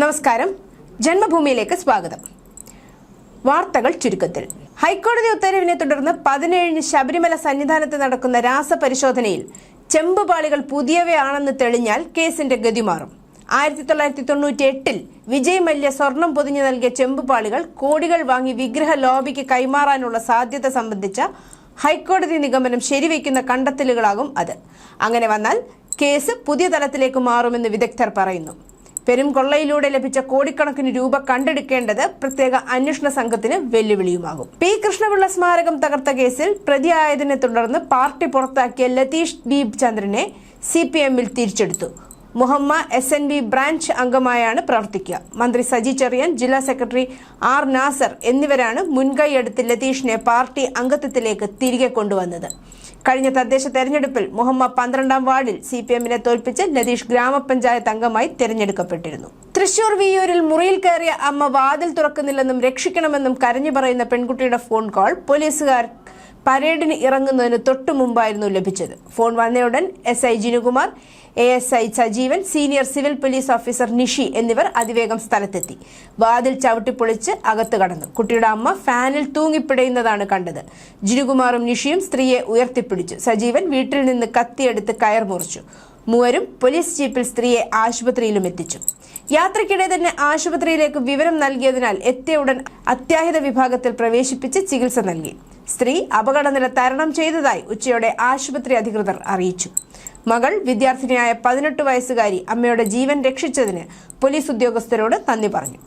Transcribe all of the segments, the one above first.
നമസ്കാരം. ജന്മഭൂമിയിലേക്ക് സ്വാഗതം. വാർത്തകൾ ചുരുക്കത്തിൽ. ഹൈക്കോടതി ഉത്തരവിനെ തുടർന്ന് പതിനേഴിന് ശബരിമല സന്നിധാനത്ത് നടക്കുന്ന രാസപരിശോധനയിൽ ചെമ്പുപാളികൾ പുതിയവയാണെന്ന് തെളിഞ്ഞാൽ കേസിന്റെ ഗതി മാറും. ആയിരത്തി തൊള്ളായിരത്തി തൊണ്ണൂറ്റി എട്ടിൽ വിജയ് മല്യ സ്വർണം പൊതിഞ്ഞു നൽകിയ ചെമ്പുപാളികൾ കോടികൾ വാങ്ങി വിഗ്രഹ ലോബിക്ക് കൈമാറാനുള്ള സാധ്യത സംബന്ധിച്ച ഹൈക്കോടതി നിഗമനം ശരിവയ്ക്കുന്ന കണ്ടെത്തലുകളാകും അത്. അങ്ങനെ വന്നാൽ കേസ് പുതിയ തലത്തിലേക്ക് മാറുമെന്ന് വിദഗ്ധർ പറയുന്നു. പെരും കൊള്ളയിലൂടെ ലഭിച്ച കോടിക്കണക്കിന് രൂപ കണ്ടെടുക്കേണ്ടത് പ്രത്യേക അന്വേഷണ സംഘത്തിന് വെല്ലുവിളിയുമാകും. പി കൃഷ്ണപിള്ള സ്മാരകം തകർത്ത കേസിൽ പ്രതിയായതിനെ തുടർന്ന് പാർട്ടി പുറത്താക്കിയ ലതീഷ് ദീപ് ചന്ദ്രനെ സി പി എമ്മിൽ തിരിച്ചെടുത്തു. Muhamma S N B branch അംഗമായാണ് പ്രവർത്തിക്കുക. മന്ത്രി സജി ചെറിയൻ ജില്ലാ സെക്രട്ടറി ആർ നാസർ എന്നിവരാണ് മുൻകൈയെടുത്ത് ലതീഷിനെ പാർട്ടി അംഗത്വത്തിലേക്ക് തിരികെ കൊണ്ടുവന്നത്. കഴിഞ്ഞ തദ്ദേശ തെരഞ്ഞെടുപ്പിൽ മുഹമ്മ പന്ത്രണ്ടാം വാർഡിൽ സി പി എമ്മിനെ തോൽപ്പിച്ച് ലതീഷ് ഗ്രാമപഞ്ചായത്ത് അംഗമായി തെരഞ്ഞെടുക്കപ്പെട്ടിരുന്നു. തൃശൂർ വിയൂരിൽ മുറിയിൽ കയറിയ അമ്മ വാതിൽ തുറക്കുന്നില്ലെന്നും രക്ഷിക്കണമെന്നും കരഞ്ഞു പറയുന്ന പെൺകുട്ടിയുടെ ഫോൺ കോൾ പോലീസുകാർ പരേഡിന് ഇറങ്ങുന്നതിന് തൊട്ടു മുമ്പായിരുന്നു ലഭിച്ചത്. Phone വന്നയുടൻ S I Jinukumar A S I Sajeevan senior civil police officer Nishi എന്നിവർ അതിവേഗം സ്ഥലത്തെത്തി. വാതിൽ ചവിട്ടിപ്പൊളിച്ച് അകത്ത് കടന്നു. കുട്ടിയുടെ അമ്മ ഫാനിൽ തൂങ്ങിപ്പിടയുന്നതാണ് കണ്ടത്. ജിനുകുമാറും നിഷിയും സ്ത്രീയെ ഉയർത്തിപ്പിടിച്ചു. സജീവൻ വീട്ടിൽ നിന്ന് കത്തിയെടുത്ത് കയർ മുറിച്ചു. മൂവരും പോലീസ് ജീപ്പിൽ സ്ത്രീയെ ആശുപത്രിയിലും എത്തിച്ചു. യാത്രയ്ക്കിടെ തന്നെ ആശുപത്രിയിലേക്ക് വിവരം നൽകിയതിനാൽ എത്തിയ ഉടൻ അത്യാഹിത വിഭാഗത്തിൽ പ്രവേശിപ്പിച്ച് ചികിത്സ നൽകി. സ്ത്രീ അപകടനില തരണം ചെയ്തതായി ഉച്ചയോടെ ആശുപത്രി അധികൃതർ അറിയിച്ചു. മകൾ വിദ്യാർത്ഥിനിയായ പതിനെട്ട് വയസ്സുകാരി അമ്മയുടെ ജീവൻ രക്ഷിച്ചതിന് പോലീസ് ഉദ്യോഗസ്ഥരോട് നന്ദി പറഞ്ഞു.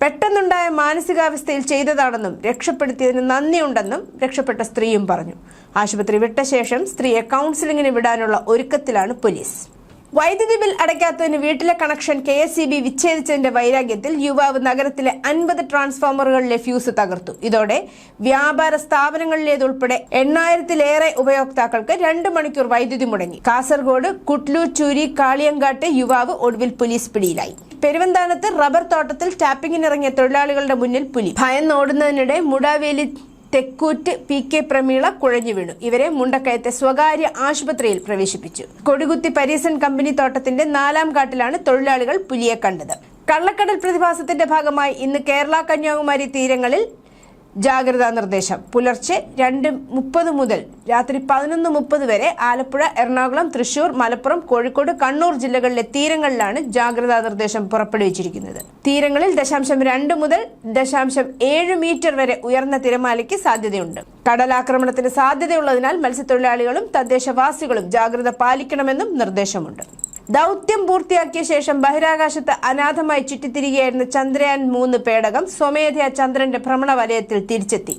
പെട്ടെന്നുണ്ടായ മാനസികാവസ്ഥയിൽ ചെയ്തതാണെന്നും രക്ഷപ്പെടുത്തിയതിന് നന്ദിയുണ്ടെന്നും രക്ഷപ്പെട്ട സ്ത്രീയും പറഞ്ഞു. ആശുപത്രി വിട്ട ശേഷം സ്ത്രീയെ കൗൺസിലിംഗിന് വിടാനുള്ള ഒരുക്കത്തിലാണ് പോലീസ്. വൈദ്യുതി ബിൽ അടയ്ക്കാത്തതിന് വീട്ടിലെ connection K S C B വിച്ഛേദിച്ചതിന്റെ വൈരാഗ്യത്തിൽ യുവാവ് നഗരത്തിലെ അൻപത് ട്രാൻസ്ഫോമറുകളിലെ ഫ്യൂസ് തകർത്തു. ഇതോടെ വ്യാപാര സ്ഥാപനങ്ങളിലേതുൾപ്പെടെ എണ്ണായിരത്തിലേറെ ഉപയോക്താക്കൾക്ക് രണ്ട് മണിക്കൂർ വൈദ്യുതി മുടങ്ങി. കാസർഗോഡ് കുട്ലൂർ ചൂരി കാളിയങ്കാട്ട് യുവാവ് ഒടുവിൽ പോലീസ് പിടിയിലായി. പെരുവന്താനത്ത് റബ്ബർ തോട്ടത്തിൽ ടാപ്പിങ്ങിനിറങ്ങിയ തൊഴിലാളികളുടെ മുന്നിൽ പുലി. ഭയന്നോടുന്നതിനിടെ മുടാവേലി തെക്കൂറ്റ് പി കെ പ്രമീള കുഴഞ്ഞു വീണു. ഇവരെ മുണ്ടക്കയത്തെ സ്വകാര്യ ആശുപത്രിയിൽ പ്രവേശിപ്പിച്ചു. കൊടികുത്തി പരീസൺ കമ്പനി തോട്ടത്തിന്റെ നാലാം കാട്ടിലാണ് തൊഴിലാളികൾ പുലിയെ കണ്ടത്. കള്ളക്കടൽ പ്രതിഭാസത്തിന്റെ ഭാഗമായി ഇന്ന് കേരള കന്യാകുമാരി തീരങ്ങളിൽ ജാഗ്രതാ നിർദ്ദേശം. പുലർച്ചെ രണ്ട് മുപ്പത് മുതൽ രാത്രി പതിനൊന്ന് മുപ്പത് വരെ ആലപ്പുഴ എറണാകുളം തൃശൂർ മലപ്പുറം കോഴിക്കോട് കണ്ണൂർ ജില്ലകളിലെ തീരങ്ങളിലാണ് ജാഗ്രതാ നിർദ്ദേശം പുറപ്പെടുവിച്ചിരിക്കുന്നത്. തീരങ്ങളിൽ ദശാംശം രണ്ട് മുതൽ ദശാംശം ഏഴ് മീറ്റർ വരെ ഉയർന്ന തിരമാലയ്ക്ക് സാധ്യതയുണ്ട്. കടലാക്രമണത്തിന് സാധ്യതയുള്ളതിനാൽ മത്സ്യത്തൊഴിലാളികളും തദ്ദേശവാസികളും ജാഗ്രത പാലിക്കണമെന്നും നിർദ്ദേശമുണ്ട്. ദൗത്യം പൂർത്തിയാക്കിയ ശേഷം ബഹിരാകാശത്ത് അനാഥമായി ചുറ്റിത്തിരികയായിരുന്ന ചന്ദ്രയാൻ മൂന്ന് പേടകം സ്വമേധയാ ചന്ദ്രന്റെ ഭ്രമണ വലയത്തിൽ തിരിച്ചെത്തി.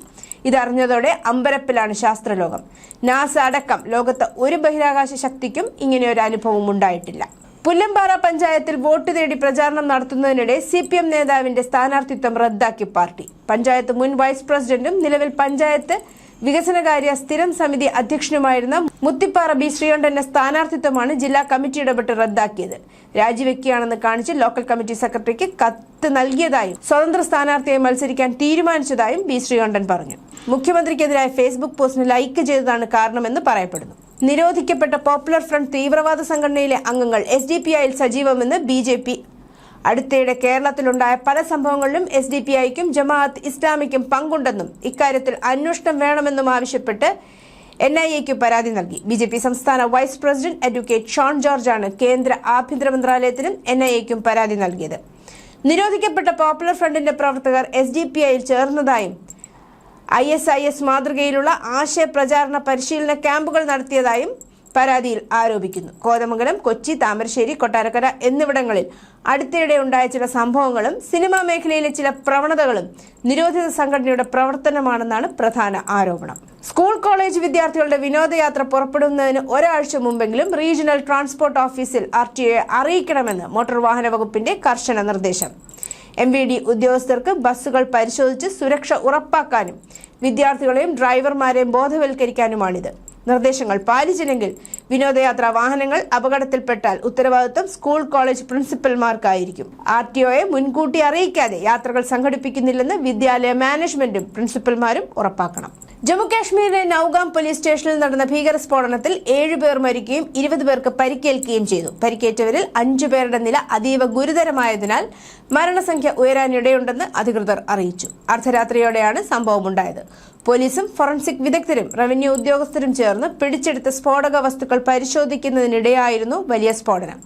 ഇതറിഞ്ഞതോടെ അമ്പരപ്പിലാണ് ശാസ്ത്രലോകം. നാസ അടക്കം ലോകത്ത് ഒരു ബഹിരാകാശ ശക്തിക്കും ഇങ്ങനെ ഒരു അനുഭവം ഉണ്ടായിട്ടില്ല. പുല്ലമ്പാറ പഞ്ചായത്തിൽ വോട്ട് തേടി പ്രചാരണം നടത്തുന്നതിനിടെ സി പി എം നേതാവിന്റെ സ്ഥാനാർത്ഥിത്വം റദ്ദാക്കി പാർട്ടി. പഞ്ചായത്ത് മുൻ വൈസ് പ്രസിഡന്റും നിലവിൽ പഞ്ചായത്ത് വികസനകാര്യ സ്ഥിരം സമിതി അധ്യക്ഷനുമായിരുന്ന മുത്തിപ്പാറ ബി ശ്രീകണ്ഠന്റെ സ്ഥാനാർത്ഥിത്വമാണ് ജില്ലാ കമ്മിറ്റി ഇടപെട്ട് റദ്ദാക്കിയത്. രാജിവെക്കുകയാണെന്ന് കാണിച്ച് ലോക്കൽ കമ്മിറ്റി സെക്രട്ടറിക്ക് കത്ത് നൽകിയതായും സ്വതന്ത്ര സ്ഥാനാർത്ഥിയായി മത്സരിക്കാൻ തീരുമാനിച്ചതായും ബി ശ്രീകണ്ഠൻ പറഞ്ഞു. മുഖ്യമന്ത്രിക്കെതിരായ ഫേസ്ബുക്ക് പോസ്റ്റിന് ലൈക്ക് ചെയ്തതാണ് കാരണമെന്ന് പറയപ്പെടുന്നു. നിരോധിക്കപ്പെട്ട പോപ്പുലർ ഫ്രണ്ട് തീവ്രവാദ സംഘടനയിലെ അംഗങ്ങൾ എസ് ഡി പി ഐയിൽ സജീവമെന്ന് ബി ജെ പി അടുത്തിടെ കേരളത്തിലുണ്ടായ പല സംഭവങ്ങളിലും എസ് ഡി പി ഐക്കും ജമാഅത്ത് ഇസ്ലാമിക്കും പങ്കുണ്ടെന്നും ഇക്കാര്യത്തിൽ അന്വേഷണം വേണമെന്നും ആവശ്യപ്പെട്ട് എൻ ഐ എക്ക് പരാതി നൽകി. ബി ജെ പി സംസ്ഥാന വൈസ് പ്രസിഡന്റ് അഡ്വക്കേറ്റ് ഷോൺ ജോർജാണ് കേന്ദ്ര ആഭ്യന്തര മന്ത്രാലയത്തിനും എൻ ഐ എക്കും പരാതി നൽകിയത്. നിരോധിക്കപ്പെട്ട പോപ്പുലർ ഫ്രണ്ടിന്റെ പ്രവർത്തകർ എസ് ഡി പി ഐയിൽ ചേർന്നതായും ഐ എസ് ഐ എസ് മാതൃകയിലുള്ള ആശയ പ്രചാരണ പരിശീലന ക്യാമ്പുകൾ നടത്തിയതായും പരാതിയിൽ ആരോപിക്കുന്നു. കോതമംഗലം കൊച്ചി താമരശ്ശേരി കൊട്ടാരക്കര എന്നിവിടങ്ങളിൽ അടുത്തിടെ ഉണ്ടായ ചില സംഭവങ്ങളും സിനിമാ മേഖലയിലെ ചില പ്രവണതകളും നിരോധിത സംഘടനയുടെ പ്രവർത്തനമാണെന്നാണ് പ്രധാന ആരോപണം. സ്കൂൾ കോളേജ് വിദ്യാർത്ഥികളുടെ വിനോദയാത്ര പുറപ്പെടുന്നതിന് ഒരാഴ്ച മുമ്പെങ്കിലും റീജിയണൽ ട്രാൻസ്പോർട്ട് ഓഫീസിൽ ആർ ടി അറിയിക്കണമെന്ന് മോട്ടോർ വാഹന വകുപ്പിന്റെ കർശന നിർദ്ദേശം. എം വി ഡി ഉദ്യോഗസ്ഥർക്ക് ബസ്സുകൾ പരിശോധിച്ച് സുരക്ഷ ഉറപ്പാക്കാനും വിദ്യാർത്ഥികളെയും ഡ്രൈവർമാരെയും ബോധവൽക്കരിക്കാനുമാണിത്. നിർദ്ദേശങ്ങൾ പാലിച്ചില്ലെങ്കിൽ വിനോദയാത്രാ വാഹനങ്ങൾ അപകടത്തിൽപ്പെട്ടാൽ ഉത്തരവാദിത്വം സ്കൂൾ കോളേജ് പ്രിൻസിപ്പൽമാർക്കായിരിക്കും. ആർ ടി ഒയെ മുൻകൂട്ടി അറിയിക്കാതെ യാത്രകൾ സംഘടിപ്പിക്കുന്നില്ലെന്ന് വിദ്യാലയ മാനേജ്മെന്റും പ്രിൻസിപ്പൽമാരും ഉറപ്പാക്കണം. ജമ്മു കാശ്മീരിലെ നൌഗാം പോലീസ് സ്റ്റേഷനിൽ നടന്ന ഭീകര സ്ഫോടനത്തിൽ ഏഴുപേർ മരിക്കുകയും ഇരുപത് പേർക്ക് പരിക്കേൽക്കുകയും ചെയ്തു. പരിക്കേറ്റവരിൽ അഞ്ചു പേരുടെ നില അതീവ ഗുരുതരമായതിനാൽ മരണസംഖ്യ ഉയരാനിടയുണ്ടെന്ന് അധികൃതർ അറിയിച്ചു. അർദ്ധരാത്രിയോടെയാണ് സംഭവമുണ്ടായത്. പോലീസും ഫോറൻസിക് വിദഗ്ധരും റവന്യൂ ഉദ്യോഗസ്ഥരും ചേർന്ന് പിടിച്ചെടുത്ത സ്ഫോടക വസ്തുക്കൾ പരിശോധിക്കുന്നതിനിടെയായിരുന്നു വലിയ സ്ഫോടനം.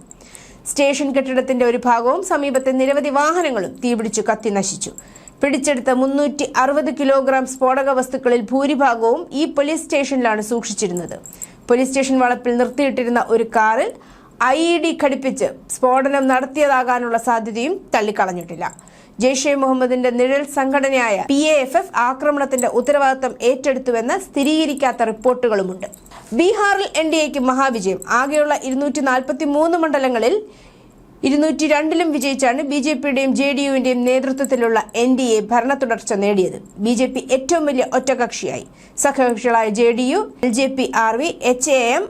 സ്റ്റേഷൻ കെട്ടിടത്തിന്റെ ഒരു ഭാഗവും സമീപത്തെ നിരവധി വാഹനങ്ങളും തീപിടിച്ചു കത്തി നശിച്ചു. പിടിച്ചെടുത്ത മുന്നൂറ്റി അറുപത് കിലോഗ്രാം സ്ഫോടക വസ്തുക്കളിൽ ഭൂരിഭാഗവും ഈ പോലീസ് സ്റ്റേഷനിലാണ് സൂക്ഷിച്ചിരുന്നത്. പോലീസ് സ്റ്റേഷൻ വളപ്പിൽ നിർത്തിയിട്ടിരുന്ന ഒരു കാറിൽ ഐ ഇ ഡി ഘടിപ്പിച്ച് സ്ഫോടനം നടത്തിയതാകാനുള്ള സാധ്യതയും തള്ളിക്കളഞ്ഞിട്ടില്ല. ജെയ്ഷെ മുഹമ്മദിന്റെ നിഴൽ സംഘടനയായ പി എ എഫ് എഫ് ആക്രമണത്തിന്റെ ഉത്തരവാദിത്തം ഏറ്റെടുത്തുവെന്ന് സ്ഥിരീകരിക്കാത്ത റിപ്പോർട്ടുകളുമുണ്ട്. ബീഹാറിൽ എൻ ഡി എക്ക് മഹാവിജയം. ആകെയുള്ള ഇരുന്നൂറ്റി നാൽപ്പത്തി മൂന്ന് മണ്ഡലങ്ങളിൽ ഇരുന്നൂറ്റി രണ്ടിലും വിജയിച്ചാണ് ബി ജെ പിയുടെയും ജെ ഡി യുവിന്റെയും നേതൃത്വത്തിലുള്ള എൻ ഡി എ ഭരണ തുടർച്ച നേടിയത്. ബി ജെ പി ഏറ്റവും വലിയ ഒറ്റകക്ഷിയായി. സഖ്യകക്ഷികളായ J D U L J P R V H A M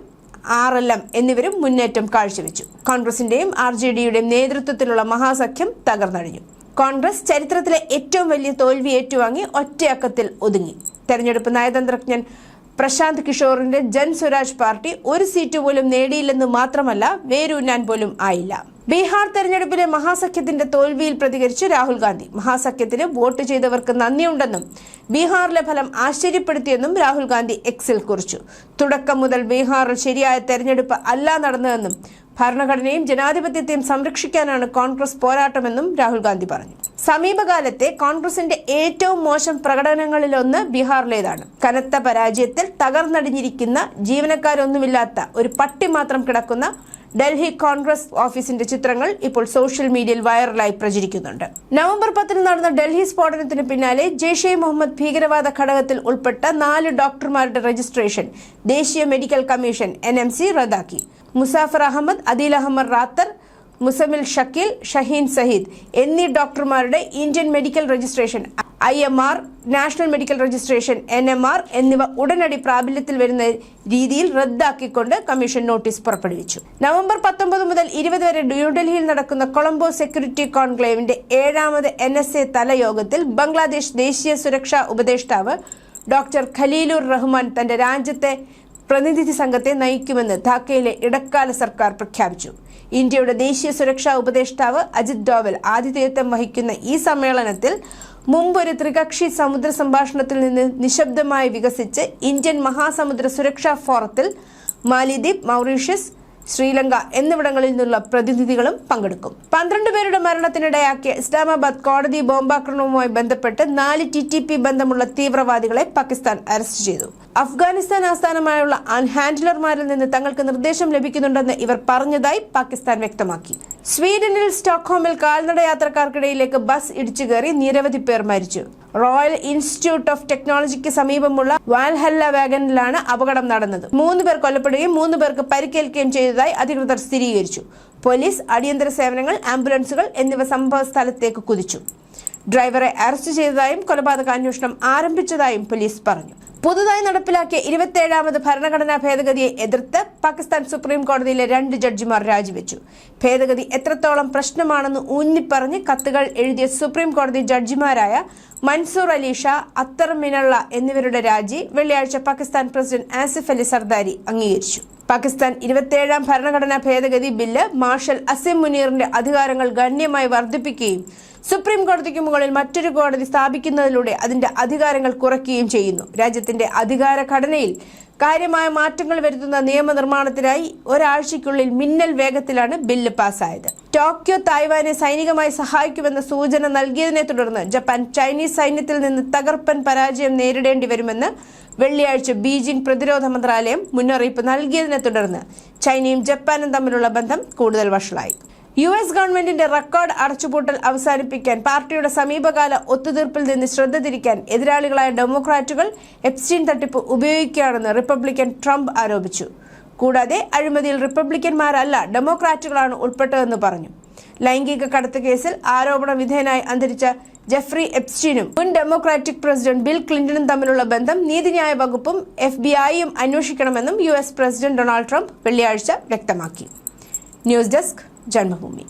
R L M എന്നിവരും മുന്നേറ്റം കാഴ്ചവെച്ചു. കോൺഗ്രസിന്റെയും ആർ ജെ ഡിയുടെയും നേതൃത്വത്തിലുള്ള മഹാസഖ്യം തകർന്നടിഞ്ഞു. കോൺഗ്രസ് ചരിത്രത്തിലെ ഏറ്റവും വലിയ തോൽവി ഏറ്റുവാങ്ങി ഒറ്റയക്കത്തിൽ ഒതുങ്ങി. തെരഞ്ഞെടുപ്പ് നയതന്ത്രജ്ഞൻ പ്രശാന്ത് കിഷോറിന്റെ ജൻ സ്വരാജ് പാർട്ടി ഒരു സീറ്റ് പോലും നേടിയില്ലെന്ന് മാത്രമല്ല വേരൂന്നാൻ പോലും ആയില്ല. ബീഹാർ തെരഞ്ഞെടുപ്പിലെ മഹാസഖ്യത്തിന്റെ തോൽവിയിൽ പ്രതികരിച്ച് രാഹുൽ ഗാന്ധി. മഹാസഖ്യത്തിന് വോട്ട് ചെയ്തവർക്ക് നന്ദിയുണ്ടെന്നും ബീഹാറിലെ ഫലം ആശ്ചര്യപ്പെടുത്തിയെന്നും രാഹുൽ ഗാന്ധി എക്സിൽ കുറിച്ചു. തുടക്കം മുതൽ ബീഹാറിൽ ശരിയായ തെരഞ്ഞെടുപ്പ് അല്ല നടന്നതെന്നും ഭരണഘടനയും ജനാധിപത്യത്തെയും സംരക്ഷിക്കാനാണ് കോൺഗ്രസ് പോരാട്ടമെന്നും രാഹുൽ ഗാന്ധി പറഞ്ഞു. സമീപകാലത്തെ കോൺഗ്രസിന്റെ ഏറ്റവും മോശം പ്രകടനങ്ങളിലൊന്ന് ബീഹാറിലേതാണ്. കനത്ത പരാജയത്തിൽ തകർന്നടിഞ്ഞിരിക്കുന്ന ജീവനക്കാരൊന്നുമില്ലാത്ത ഒരു പട്ടി മാത്രം കിടക്കുന്ന ഡൽഹി കോൺഗ്രസ് ഓഫീസിന്റെ ചിത്രങ്ങൾ ഇപ്പോൾ സോഷ്യൽ മീഡിയയിൽ വൈറലായി പ്രചരിക്കുന്നുണ്ട്. നവംബർ പത്തിന് നടന്ന ഡൽഹി സ്ഫോടനത്തിന് പിന്നാലെ ജെയ്ഷെ മുഹമ്മദ് ഭീകരവാദ ഘടകത്തിൽ ഉൾപ്പെട്ട നാല് ഡോക്ടർമാരുടെ രജിസ്ട്രേഷൻ ദേശീയ മെഡിക്കൽ കമ്മീഷൻ എൻ റദ്ദാക്കി. മുസാഫർ അഹമ്മദ് അദീൽ അഹമ്മദ് റാത്തർ മുസമിൽ ഷക്കീൽ ഷഹീൻ സഹീദ് എന്നീ ഡോക്ടർമാരുടെ Indian medical registration I M R national medical registration N M R എന്നിവ ഉടനടി പ്രാബല്യത്തിൽ വരുന്ന രീതിയിൽ റദ്ദാക്കിക്കൊണ്ട് കമ്മീഷൻ നോട്ടീസ് പുറപ്പെടുവിച്ചു. നവംബർ പത്തൊമ്പത് മുതൽ ഇരുപത് വരെ ന്യൂഡൽഹിയിൽ നടക്കുന്ന കൊളംബോ സെക്യൂരിറ്റി കോൺക്ലേവിന്റെ ഏഴാമത് എൻ എസ് എ തലയോഗത്തിൽ ബംഗ്ലാദേശ് ദേശീയ സുരക്ഷാ ഉപദേഷ്ടാവ് ഡോക്ടർ ഖലീലുർ റഹ്മാൻ തന്റെ രാജ്യത്തെ പ്രതിനിധി സംഘത്തെ നയിക്കുമെന്ന് ധാക്കയിലെ ഇടക്കാല സർക്കാർ പ്രഖ്യാപിച്ചു. ഇന്ത്യയുടെ ദേശീയ സുരക്ഷാ ഉപദേഷ്ടാവ് അജിത് ഡോവൽ ആതിഥേയത്വം വഹിക്കുന്ന ഈ സമ്മേളനത്തിൽ മുമ്പൊരു ത്രികക്ഷി സമുദ്ര സംഭാഷണത്തിൽ നിന്ന് നിശബ്ദമായി വികസിച്ച് ഇന്ത്യൻ മഹാസമുദ്ര സുരക്ഷാ ഫോറത്തിൽ മാലിദ്വീപ് മൗറീഷ്യസ് ശ്രീലങ്ക എന്നിവിടങ്ങളിൽ നിന്നുള്ള പ്രതിനിധികളും പങ്കെടുക്കും. പന്ത്രണ്ട് പേരുടെ മരണത്തിനിടയാക്കിയ ഇസ്ലാമാബാദ് കോടതി ബോംബാക്രമണവുമായി ബന്ധപ്പെട്ട് നാല് ടി ടി പി ബന്ധമുള്ള തീവ്രവാദികളെ പാകിസ്ഥാൻ അറസ്റ്റ് ചെയ്തു. അഫ്ഗാനിസ്ഥാൻ ആസ്ഥാനമായുള്ള അൺഹാൻഡ്ലർമാരിൽ നിന്ന് തങ്ങൾക്ക് നിർദ്ദേശം ലഭിക്കുന്നുണ്ടെന്ന് ഇവർ പറഞ്ഞതായി പാകിസ്ഥാൻ വ്യക്തമാക്കി. സ്വീഡനിൽ സ്റ്റോക്ക്ഹോമിൽ കാൽനട യാത്രക്കാർക്കിടയിലേക്ക് ബസ് ഇടിച്ചു കയറി നിരവധി പേർ മരിച്ചു. റോയൽ ഇൻസ്റ്റിറ്റ്യൂട്ട് ഓഫ് ടെക്നോളജിക്ക് സമീപമുള്ള വാൽഹല്ല വാഗനിലാണ് അപകടം നടന്നത്. മൂന്ന് പേർ കൊല്ലപ്പെടുകയും മൂന്ന് പേർക്ക് പരിക്കേൽക്കുകയും ചെയ്തതായി അധികൃതർ സ്ഥിരീകരിച്ചു. പോലീസ് അടിയന്തര സേവനങ്ങൾ ആംബുലൻസുകൾ എന്നിവ സംഭവ സ്ഥലത്തേക്ക് കുതിച്ചു. ഡ്രൈവറെ അറസ്റ്റ് ചെയ്തതായും കൊലപാതക അന്വേഷണം ആരംഭിച്ചതായും പോലീസ് പറഞ്ഞു. പുതുതായി നടപ്പിലാക്കിയ ഇരുപത്തിയേഴാമത് ഭരണഘടനാ ഭേദഗതിയെ എതിർത്ത് പാകിസ്ഥാൻ സുപ്രീം കോടതിയിലെ രണ്ട് ജഡ്ജിമാർ രാജിവെച്ചു. ഭേദഗതി എത്രത്തോളം പ്രശ്നമാണെന്ന് ഊന്നിപ്പറഞ്ഞ് കത്തുകൾ എഴുതിയ സുപ്രീം കോടതി ജഡ്ജിമാരായ മൻസൂർ അലി ഷാ അത്തർ മിനള്ള എന്നിവരുടെ രാജി വെള്ളിയാഴ്ച പാകിസ്ഥാൻ പ്രസിഡന്റ് ആസിഫ് അലി സർദാരി അംഗീകരിച്ചു. പാകിസ്ഥാൻ ഇരുപത്തിയേഴാം ഭരണഘടനാ ഭേദഗതി ബില്ല് മാർഷൽ അസിം മുനീറിന്റെ അധികാരങ്ങൾ ഗണ്യമായി വർദ്ധിപ്പിക്കുകയും സുപ്രീം കോടതിക്ക് മുകളിൽ മറ്റൊരു കോടതി സ്ഥാപിക്കുന്നതിലൂടെ അതിന്റെ അധികാരങ്ങൾ കുറയ്ക്കുകയും ചെയ്യുന്നു. രാജ്യത്തിന്റെ അധികാര ഘടനയിൽ കാര്യമായ മാറ്റങ്ങൾ വരുത്തുന്ന നിയമനിർമ്മാണത്തിനായി ഒരാഴ്ചയ്ക്കുള്ളിൽ മിന്നൽ വേഗത്തിലാണ് ബില്ല് പാസ്സായത്. ടോക്കിയോ തായ്വാനെ സൈനികമായി സഹായിക്കുമെന്ന സൂചന നൽകിയതിനെ തുടർന്ന് ജപ്പാൻ ചൈനീസ് സൈന്യത്തിൽ നിന്ന് തകർപ്പൻ പരാജയം നേരിടേണ്ടി വരുമെന്ന് വെള്ളിയാഴ്ച ബീജിംഗ് പ്രതിരോധ മന്ത്രാലയം മുന്നറിയിപ്പ് നൽകിയതിനെ തുടർന്ന് ചൈനയും ജപ്പാനും തമ്മിലുള്ള ബന്ധം കൂടുതൽ വഷളായി. യു എസ് ഗവൺമെന്റിന്റെ റെക്കോർഡ് അടച്ചുപൂട്ടൽ അവസാനിപ്പിക്കാൻ പാർട്ടിയുടെ സമീപകാല ഒത്തുതീർപ്പിൽ നിന്ന് ശ്രദ്ധ തിരിക്കാൻ എതിരാളികളായ ഡെമോക്രാറ്റുകൾ എപ്സ്റ്റീൻ തട്ടിപ്പ് ഉപയോഗിക്കുകയാണെന്ന് റിപ്പബ്ലിക്കൻ ട്രംപ് ആരോപിച്ചു. കൂടാതെ അഴിമതിയിൽ റിപ്പബ്ലിക്കന്മാരല്ല ഡെമോക്രാറ്റുകളാണ് ഉൾപ്പെട്ടതെന്ന് പറഞ്ഞു. ലൈംഗിക കടത്ത് കേസിൽ ആരോപണ വിധേയനായി അന്തരിച്ച ജെഫ്രി എപ്സ്റ്റീനും മുൻ ഡെമോക്രാറ്റിക് പ്രസിഡന്റ് ബിൽ ക്ലിന്റണും തമ്മിലുള്ള ബന്ധം നീതിന്യായ വകുപ്പും എഫ് ബി ഐയും അന്വേഷിക്കണമെന്നും U S president Donald Trump വെള്ളിയാഴ്ച വ്യക്തമാക്കി. ന്യൂസ് ഡെസ്ക് जन्मभूमि।